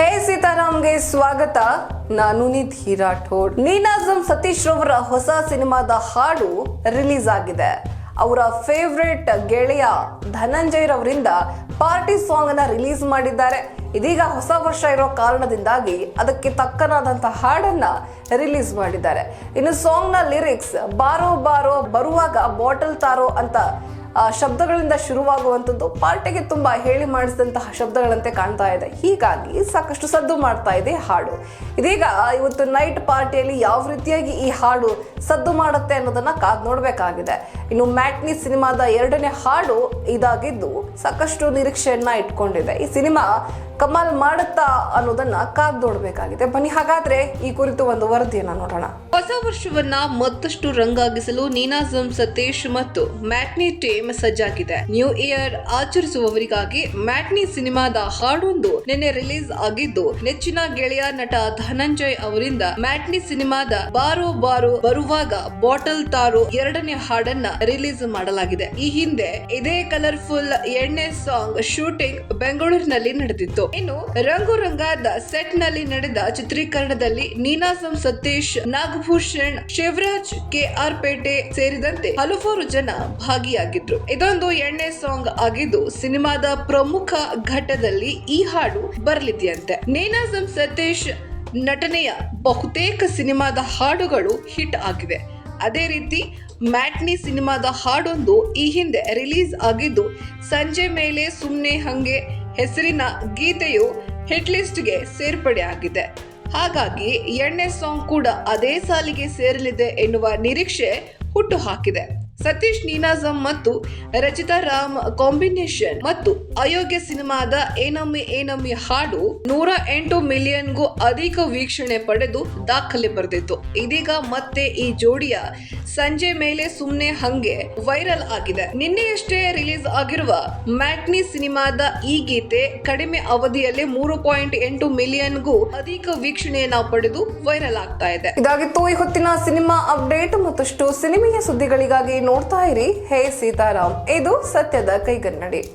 ಹೇ ಸೀತಾರಾಮ್ಗೆ ಸ್ವಾಗತ. ನಾನು ನಿಧಿ ರಾಠೋಡ್. ನೀನಾಜಂ ಸತೀಶ್ ರವರ ಹೊಸ ಸಿನಿಮಾದ ಹಾಡು ರಿಲೀಸ್ ಆಗಿದೆ. ಅವರ ಫೇವ್ರೆಟ್ ಗೆಳೆಯ ಧನಂಜಯ್ ರವರಿಂದ ಪಾರ್ಟಿ ಸಾಂಗ್ ಅನ್ನ ರಿಲೀಸ್ ಮಾಡಿದ್ದಾರೆ. ಇದೀಗ ಹೊಸ ವರ್ಷ ಇರೋ ಕಾರಣದಿಂದಾಗಿ ಅದಕ್ಕೆ ತಕ್ಕನಾದಂಥ ಹಾಡನ್ನ ರಿಲೀಸ್ ಮಾಡಿದ್ದಾರೆ. ಇನ್ನು ಸಾಂಗ್ನ ಲಿರಿಕ್ಸ್ ಬಾರೋ ಬಾರೋ ಬರುವಾಗ ಬಾಟಲ್ ತಾರೋ ಅಂತ ಶಬ್ದಗಳಿಂದ ಶುರುವಾಗುವಂಥದ್ದು ಪಾರ್ಟಿಗೆ ತುಂಬ ಹೇಳಿ ಮಾಡಿಸಿದಂತಹ ಶಬ್ದಗಳಂತೆ ಕಾಣ್ತಾ ಇದೆ. ಹೀಗಾಗಿ ಸಾಕಷ್ಟು ಸದ್ದು ಮಾಡ್ತಾ ಇದೆ ಹಾಡು. ಇದೀಗ ಇವತ್ತು ನೈಟ್ ಪಾರ್ಟಿಯಲ್ಲಿ ಯಾವ ರೀತಿಯಾಗಿ ಈ ಹಾಡು ಸದ್ದು ಮಾಡುತ್ತೆ ಅನ್ನೋದನ್ನ ಕಾದು ನೋಡ್ಬೇಕಾಗಿದೆ. ಇನ್ನು ಮ್ಯಾಟ್ನಿ ಸಿನಿಮಾದ ಎರಡನೇ ಹಾಡು ಇದಾಗಿದ್ದು ಸಾಕಷ್ಟು ನಿರೀಕ್ಷೆಯನ್ನ ಇಟ್ಕೊಂಡಿದೆ. ಈ ಸಿನಿಮಾ ಕಮಾಲ್ ಮಾಡುತ್ತಾ ಅನ್ನೋದನ್ನ ಕಾದ್ ನೋಡಬೇಕಾಗಿದೆ ಬನ್ನಿ, ಹಾಗಾದ್ರೆ ಈ ಕುರಿತು ಒಂದು ವರದಿಯನ್ನ ನೋಡೋಣ. ಹೊಸ ವರ್ಷವನ್ನ ಮತ್ತಷ್ಟು ರಂಗಾಗಿಸಲು ನೀನಾಜಂ ಸತೀಶ್ ಮತ್ತು ಮ್ಯಾಟ್ನಿ ಟೀಮ್ ಸಜ್ಜಾಗಿದೆ. ನ್ಯೂ ಇಯರ್ ಆಚರಿಸುವವರಿಗಾಗಿ ಮ್ಯಾಟ್ನಿ ಸಿನಿಮಾದ ಹಾಡೊಂದು ನಿನ್ನೆ ರಿಲೀಸ್ ಆಗಿದ್ದು, ನೆಚ್ಚಿನ ಗೆಳೆಯ ನಟ ಧನಂಜಯ್ ಅವರಿಂದ ಮ್ಯಾಟ್ನಿ ಸಿನಿಮಾದ ಬಾರೋ ಬಾರೋ ಬರುವಾಗ ಬಾಟಲ್ ತಾರೋ ಎರಡನೇ ಹಾಡನ್ನ ರಿಲೀಸ್ ಮಾಡಲಾಗಿದೆ. ಈ ಹಿಂದೆ ಇದೇ ಕಲರ್ಫುಲ್ ಎಣ್ಣೆ ಸಾಂಗ್ ಶೂಟಿಂಗ್ ಬೆಂಗಳೂರಿನಲ್ಲಿ ನಡೆದಿತ್ತು. ಇನ್ನು ರಂಗು ರಂಗಾದ ಸೆಟ್ನಲ್ಲಿ ನಡೆದ ಚಿತ್ರೀಕರಣದಲ್ಲಿ ನೀನಾಸಂ ಸತೀಶ್, ನಾಗಭೂಷಣ್, ಶಿವರಾಜ್ ಕೆ ಆರ್ ಪೇಟೆ ಸೇರಿದಂತೆ ಹಲವಾರು ಜನ ಭಾಗಿಯಾಗಿದ್ರು. ಇದೊಂದು ಎಣ್ಣೆ ಸಾಂಗ್ ಆಗಿದ್ದು ಸಿನಿಮಾದ ಪ್ರಮುಖ ಘಟ್ಟದಲ್ಲಿ ಈ ಹಾಡು ಬರಲಿದೆಯಂತೆ. ನೀನಾಸಂ ಸತೀಶ್ ನಟನೆಯ ಬಹುತೇಕ ಸಿನಿಮಾದ ಹಾಡುಗಳು ಹಿಟ್ ಆಗಿವೆ. ಅದೇ ರೀತಿ ಮ್ಯಾಟ್ನಿ ಸಿನಿಮಾದ ಹಾಡೊಂದು ಈ ಹಿಂದೆ ರಿಲೀಸ್ ಆಗಿದ್ದು, ಸಂಜೆ ಮೇಲೆ ಸುಮ್ಮನೆ ಹಂಗೆ ಹೆಸರಿನ ಗೀತೆಯು ಹಿಟ್ ಲಿಸ್ಟ್ಗೆ ಸೇರ್ಪಡೆ ಆಗಿದೆ. ಹಾಗಾಗಿ ಎಣ್ಣೆ ಸಾಂಗ್ ಕೂಡ ಅದೇ ಸಾಲಿಗೆ ಸೇರಲಿದೆ ಎನ್ನುವ ನಿರೀಕ್ಷೆ ಹುಟ್ಟು ಹಾಕಿದೆ. ಸತೀಶ್ ನೀನಾಜಂ ಮತ್ತು ರಚಿತಾ ರಾಮ್ ಕಾಂಬಿನೇಷನ್ ಮತ್ತು ಅಯೋಗ್ಯ ಸಿನಿಮಾದ ಏನಮ್ಮಿ ಏನಮ್ಮಿ ಹಾಡು ನೂರ ಎಂಟು ಮಿಲಿಯನ್ಗೂ ಅಧಿಕ ವೀಕ್ಷಣೆ ಪಡೆದು ದಾಖಲೆ ಬರೆದಿತ್ತು. ಇದೀಗ ಮತ್ತೆ ಈ ಜೋಡಿಯ ಸಂಜೆ ಮೇಲೆ ಸುಮ್ನೆ ಹಂಗೆ ವೈರಲ್ ಆಗಿದೆ. ನಿನ್ನೆಯಷ್ಟೇ ರಿಲೀಸ್ ಆಗಿರುವ ಮ್ಯಾಟ್ನಿ ಸಿನಿಮಾದ ಈ ಗೀತೆ ಕಡಿಮೆ ಅವಧಿಯಲ್ಲಿ ಮೂರು ಪಾಯಿಂಟ್ ಎಂಟು ಮಿಲಿಯನ್ಗೂ ಅಧಿಕ ವೀಕ್ಷಣೆಯನ್ನ ಪಡೆದು ವೈರಲ್ ಆಗ್ತಾ ಇದೆ. ಇದಾಗಿತ್ತು ಈ ಹೊತ್ತಿನ ಸಿನಿಮಾ ಅಪ್ಡೇಟ್ ಮತ್ತಷ್ಟು ಸಿನಿಮೆಯ ಸುದ್ದಿಗಳಿಗಾಗಿ ನೋಡ್ತಾ ಇರಿ. ಹೇ ಸೀತಾರಾಮ್ ಇದು ಸತ್ಯದ ಕೈಗನ್ನಡಿ.